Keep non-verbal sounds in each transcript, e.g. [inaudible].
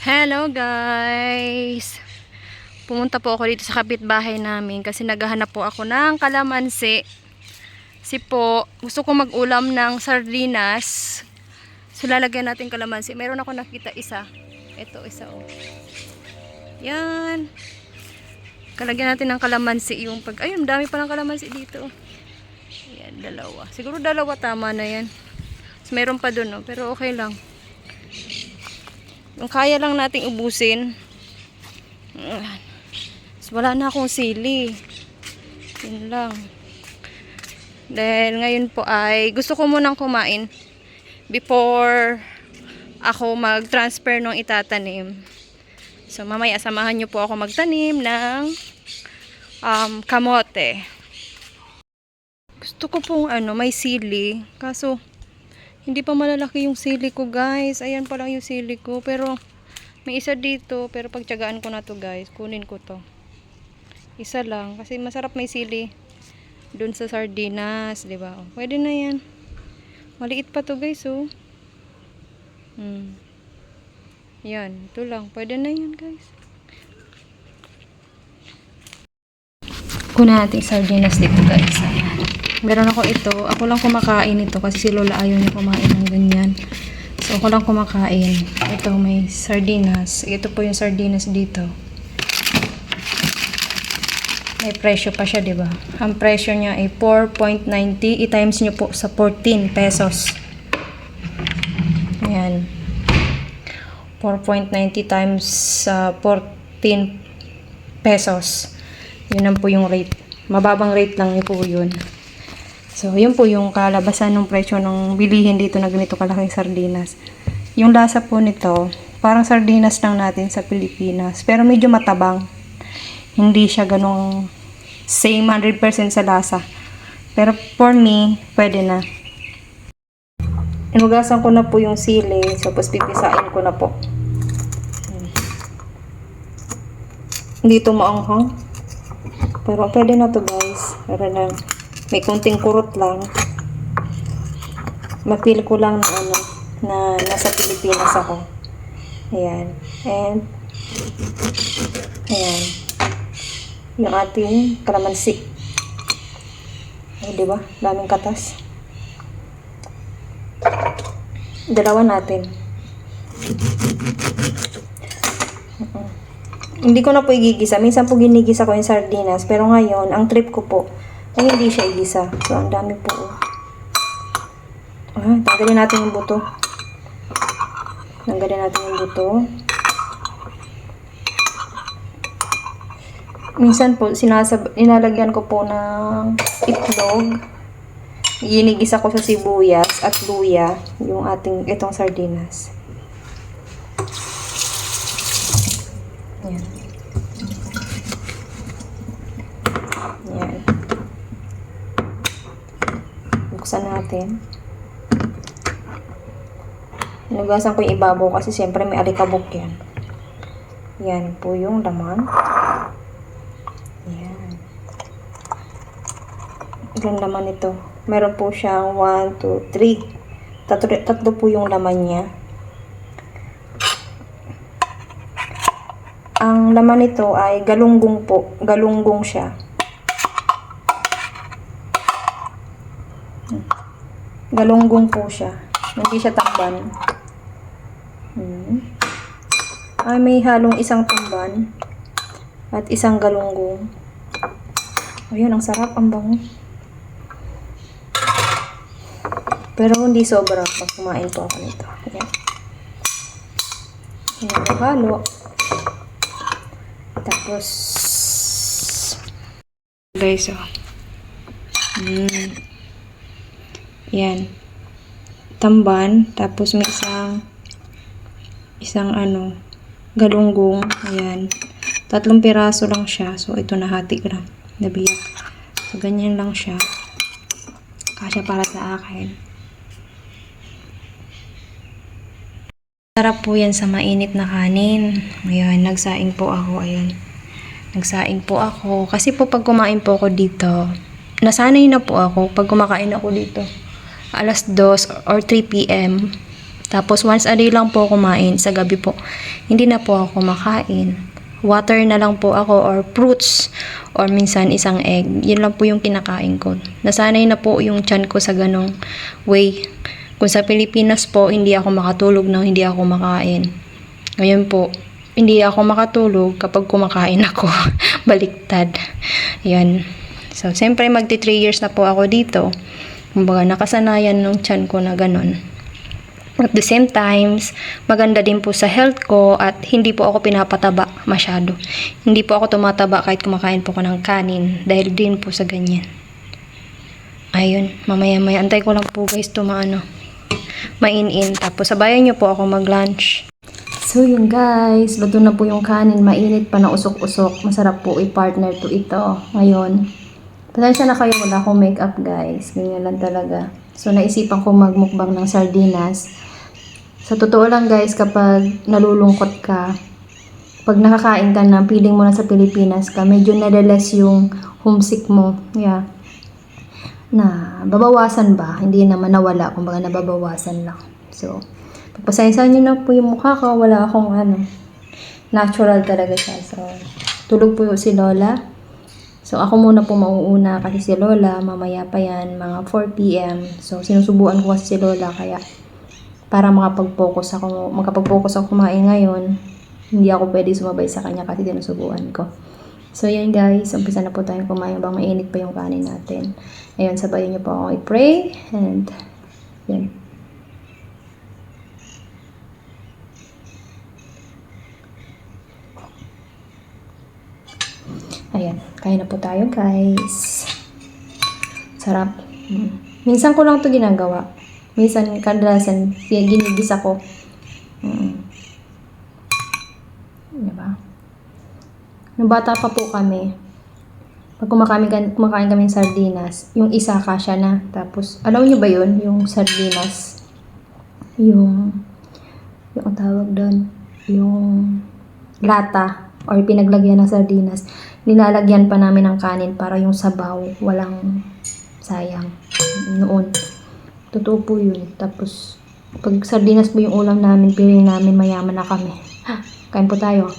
Hello guys! Pumunta po ako dito sa kapitbahay namin kasi naghahanap po ako ng kalamansi. Si po, gusto ko mag-ulam ng sardinas. So lalagyan natin kalamansi. Meron ako nakita isa. Ito, isa oh. Yan. Kalagyan natin ng kalamansi yung pag... Ayun, dami pa ng kalamansi dito. Yan, dalawa. Siguro dalawa tama na yan. So, meron pa dun, oh, pero okay lang. Yung kaya lang nating ubusin. Wala na akong sili. Yun lang. Dahil ngayon po ay gusto ko munang kumain before ako mag-transfer ng itatanim. So mamaya samahan niyo po ako magtanim ng um, kamote. Gusto ko pong ano, may sili. Kaso hindi pa malalaki yung sili ko, guys. Ayan pa lang yung sili ko. Pero, may isa dito. Pero pagtyagaan ko na to, guys. Kunin ko to. Isa lang. Kasi masarap may sili. Doon sa sardinas, di ba? Oh, pwede na yan. Maliit pa to, guys, oh. Hmm. Yan. Ito lang. Pwede na yan, guys. Kuna natin sardinas dito, guys. Ayan. Meron ako ito. Ako lang kumakain ito kasi si Lola ayaw niya kumain ng ganyan. So, ako lang kumakain. Ito, may sardinas. Ito po yung sardinas dito. May presyo pa siya, di ba? Ang presyo niya ay 4.90. I-times niyo po sa 14 pesos. Ayan. 4.90 times sa 14 pesos. Yun lang po yung rate. Mababang rate lang po yun. So, yun po yung kalabasan ng presyo ng bilihin dito na ganito kalaking sardinas. Yung lasa po nito, parang sardinas lang natin sa Pilipinas. Pero medyo matabang. Hindi siya ganong same 100% sa lasa. Pero for me, pwede na. Inugasan ko na po yung sili. Tapos pipisain ko na po. Hindi ito maanghang. Pero pwede na to guys. Para na may kunting kurot lang. Mapil ko lang na ano, na nasa Pilipinas ako. Ayan. And, ayan. Yung ating kalamansi. Ay, di ba? Daming katas. Dalawa natin. Hindi ko na po igigisa. Minsan po ginigisa ko yung sardinas. Pero ngayon, ang trip ko po, ay hindi siya igisa. So, ang dami po. Ah, tanggalin natin yung buto. Tanggalin natin yung buto. Minsan po, sinasab inalagyan ko po ng itlog. Ginigisa ko sa sibuyas at luya yung ating itong sardinas. Yan. Yan. Buksan natin. Inugasan ko yung ibabaw kasi siyempre may alikabok yan. Yan po yung laman. Yan. Ilan laman ito? Meron po siyang 1, 2, 3. Tatlo, tatlo po yung laman niya. Ang laman nito ay galunggong po. Galunggong siya. Galunggong po siya. Hindi siya tamban. Hmm. Ay, may halong isang tamban at isang galunggong. Ayun, ang sarap, ang bango. Pero hindi sobra pag kumain po ako nito. Ayan. Ayan, halo. Tapos, guys, oh. Mm. Yan. Tamban. Tapos may isang isang ano, galunggong. Ayan. Tatlong piraso lang siya. So, ito nahati ko lang. Nabiyak. So, ganyan lang siya. Kasya para sa akin. Sarap po yan sa mainit na kanin. Ayan, nagsaing po ako. Ayan. Nagsaing po ako. Kasi po pag kumain po ako dito, nasanay na po ako pag kumakain ako dito. Alas 2 or 3 p.m. Tapos once a day lang po kumain sa gabi po. Hindi na po ako kumakain. Water na lang po ako or fruits or minsan isang egg. Yun lang po yung kinakain ko. Nasanay na po yung chan ko sa ganong way. Kung sa Pilipinas po, hindi ako makatulog nang hindi ako makain. Ngayon po, hindi ako makatulog kapag kumakain ako. [laughs] Baliktad. Yan. So, siyempre magti 3 years na po ako dito. Kumbaga, nakasanayan ng chan ko na ganun. At the same times, maganda din po sa health ko at hindi po ako pinapataba masyado. Hindi po ako tumataba kahit kumakain po ko ng kanin dahil din po sa ganyan. Ayun, mamaya-maya. Antay ko lang po guys tumaano. Main-in. Tapos sabayan niyo po ako mag-lunch. So yun guys, luto na po yung kanin. Mainit pa na usok-usok. Masarap po i-partner to ito. Ngayon, pasensya na kayo. Wala akong makeup guys. Ganyan lang talaga. So naisipan ko magmukbang ng sardinas. Sa totoo lang guys, kapag nalulungkot ka, pag nakakain ka na, feeling mo na sa Pilipinas ka, medyo nadalas yung homesick mo. Yeah. Na, babawasan ba? Hindi naman nawala, kumbaga nababawasan lang. So, pagpasensyahan nyo na po yung mukha ko, wala akong ano, natural talaga siya. So, tulog po si Lola. So, ako muna po mauuna kasi si Lola, mamaya pa yan, mga 4pm. So, sinusubuan ko kasi si Lola, kaya para makapag-focus ako, makapag-focus ako kumain ngayon, hindi ako pwede sumabay sa kanya kasi sinusubuan ko. So, yan guys, umpisa na po tayong kumain bang mainit pa yung kanin natin. Ayun, sabayan niyo po ako i-pray and yan. Ayan, kain na po tayo guys. Sarap. Mm. Minsan ko lang to ginagawa. Minsan kadalasan ginigisa ko. Mm. Diba? Nung bata pa po kami, pag kumakain, kumakain kami ng sardinas, yung isa kasya na. Tapos, alam niyo ba yun? Yung sardinas. Yung, yung tawag doon, yung lata or pinaglagyan ng sardinas. Nilalagyan pa namin ng kanin para yung sabaw, walang sayang. Noon. Totoo po yun. Tapos, pag sardinas po yung ulam namin, piling namin mayaman na kami. Kain po tayo.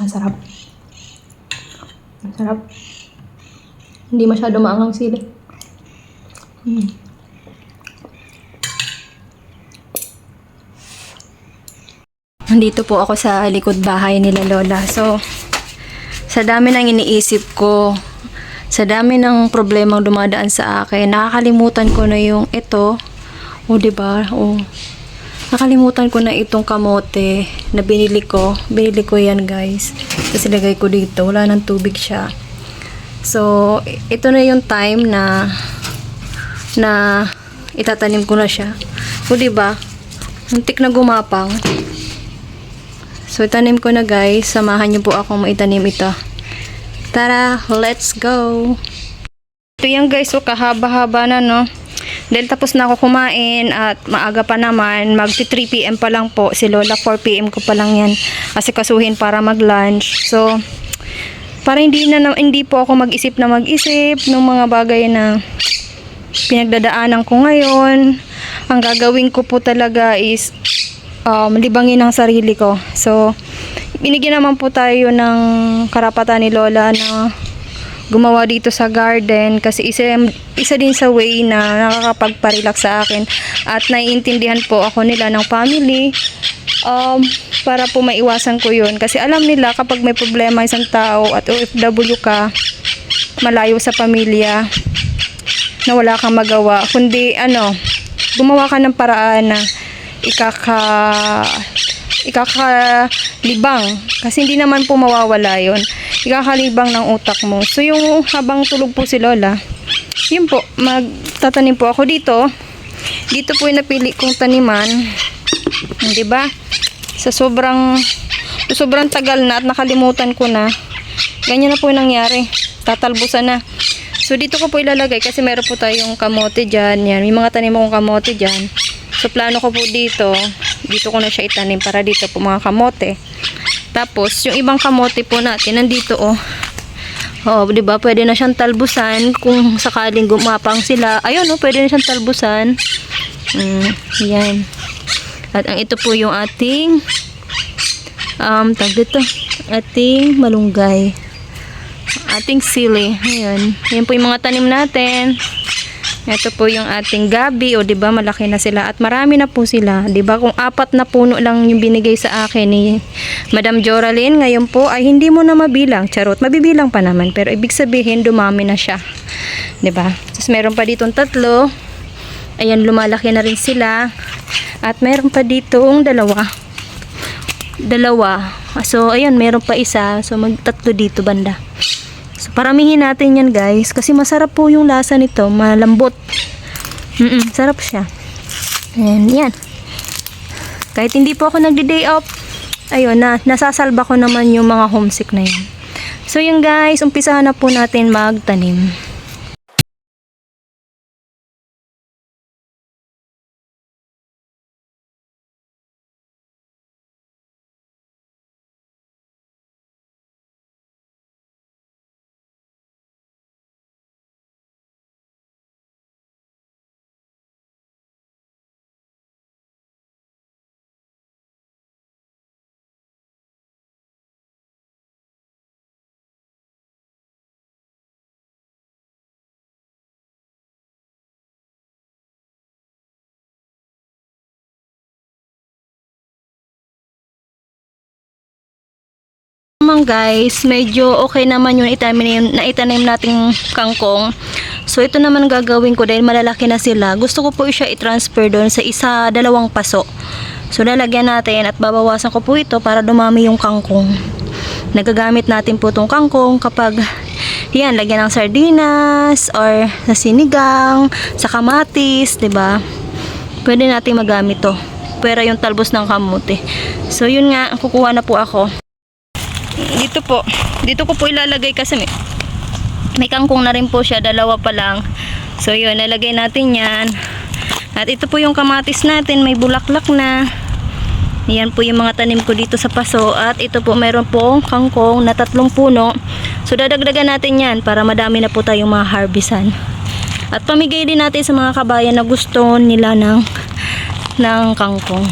Ang sarap. Ang sarap. Hindi masyado maangang sili. Mm. Nandito po ako sa likod bahay nila Lola. So, sa dami ng iniisip ko, sa dami ng problemang dumadaan sa akin, nakakalimutan ko na yung ito. O, di ba? O, nakalimutan ko na itong kamote na binili ko. Binili ko yan, guys. Tapos ilagay ko dito. Wala nang tubig siya. So, ito na yung time na na itatanim ko na siya. O, di ba? Muntik na gumapang. So, itanim ko na guys. Samahan niyo po ako maitanim ito. Tara, let's go! Ito yan guys, so kahaba-haba na no. Dahil tapos na ako kumain at maaga pa naman, mag 3pm pa lang po. Si Lola 4pm ko pa lang yan. Kasi kasuhin para mag-lunch. So, para hindi na hindi po ako mag-isip na mag-isip ng mga bagay na pinagdadaanan ko ngayon. Ang gagawin ko po talaga is um, libangin ang sarili ko. So, binigyan naman po tayo ng karapatan ni Lola na gumawa dito sa garden kasi isa, isa din sa way na nakakapagparelax sa akin at naiintindihan po ako nila ng family um, para po maiwasan ko yun kasi alam nila kapag may problema isang tao at OFW ka malayo sa pamilya na wala kang magawa kundi ano gumawa ka ng paraan na ikaka ikakalibang. Kasi hindi naman po mawawala yon ikakalibang ng utak mo. So yung habang tulog po si Lola yun po magtatanim po ako dito. Dito po yung napili kong taniman. Di ba? Sa sobrang sobrang tagal na at nakalimutan ko na ganyan na po yung nangyari. Tatalbusan na. So dito ko po ilalagay kasi meron po tayong kamote dyan. Yan may mga tanim akong kamote dyan So, plano ko po dito, dito ko na siya itanim para dito po mga kamote. Tapos, yung ibang kamote po natin, nandito oh. Oh, 'di ba? Pwede na siyang talbusan kung sakaling gumapang sila. Ayun oh, pwede na siyang talbusan. Mm, yan. At ang ito po yung ating um, tag dito, ating malunggay. Ating sili. Ayan. Yan po yung mga tanim natin. Ito po yung ating gabi, o 'di ba malaki na sila at marami na po sila, 'di ba? Kung apat na puno lang yung binigay sa akin ni Madam Joraline, ngayon po ay hindi mo na mabilang. Charot, mabibilang pa naman, pero ibig sabihin dumami na siya. 'Di ba? Tapos meron pa ditong tatlo. Ayan, lumalaki na rin sila. At meron pa ditong dalawa. Dalawa. So, ayan, meron pa isa. So, magtatlo dito banda. Paramihin natin yan guys. Kasi masarap po yung lasa nito. Malambot. Mm sarap siya. Ayan, yan. Kahit hindi po ako nagdi-day off, ayun na, nasasalba ko naman yung mga homesick na yan. So, yun guys, umpisahan na po natin magtanim. Naman guys, medyo okay naman yung itanim, na itanim nating kangkong. So ito naman gagawin ko dahil malalaki na sila. Gusto ko po siya i-transfer doon sa isa, dalawang paso. So lalagyan natin at babawasan ko po ito para dumami yung kangkong. Nagagamit natin po itong kangkong kapag yan, lagyan ng sardinas or sa sinigang, sa kamatis, ba? Pwede natin magamit to. Pero yung talbos ng kamote. So yun nga, kukuha na po ako dito po. Dito ko po ilalagay kasi may, may kangkong na rin po siya. Dalawa pa lang. So yun. Nalagay natin yan. At ito po yung kamatis natin. May bulaklak na. Yan po yung mga tanim ko dito sa paso. At ito po meron po kangkong na tatlong puno. So dadagdagan natin yan para madami na po tayong mga harvestan at pamigay din natin sa mga kabayan na gusto nila ng ng kangkong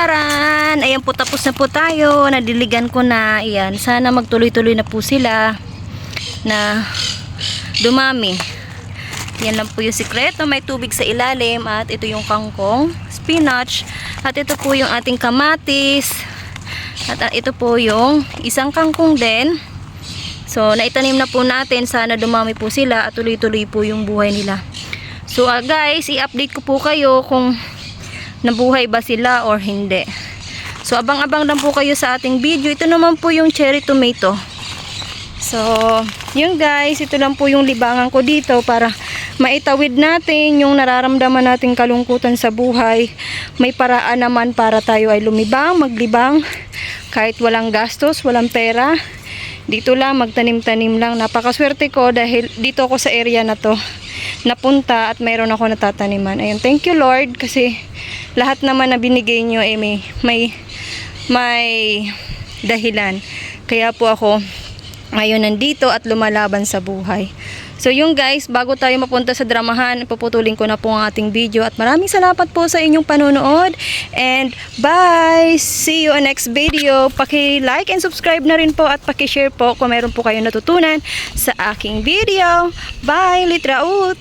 Taran! Ayan po, tapos na po tayo. Nadiligan ko na. Ayan, sana magtuloy-tuloy na po sila na dumami. Yan lang po yung sikreto. May tubig sa ilalim at ito yung kangkong, spinach, at ito po yung ating kamatis. At ah, ito po yung isang kangkong din. So, naitanim na po natin. Sana dumami po sila at tuloy-tuloy po yung buhay nila. So, ah, guys, i-update ko po kayo kung nabuhay ba sila or hindi. So, abang-abang lang po kayo sa ating video. Ito naman po yung cherry tomato. So, yun guys, ito lang po yung libangan ko dito para maitawid natin yung nararamdaman nating kalungkutan sa buhay. May paraan naman para tayo ay lumibang, maglibang, kahit walang gastos, walang pera. Dito lang, magtanim-tanim lang. Napakaswerte ko dahil dito ako sa area na to napunta at mayroon ako natataniman. Ayun, thank you Lord kasi lahat naman na binigay nyo eh may, may, may dahilan. Kaya po ako ngayon nandito at lumalaban sa buhay. So yung guys, bago tayo mapunta sa dramahan, puputulin ko na po ang ating video at maraming salamat po sa inyong panonood and bye! See you on next video. Paki-like and subscribe na rin po at paki-share po kung meron po kayong natutunan sa aking video. Bye! Litraut!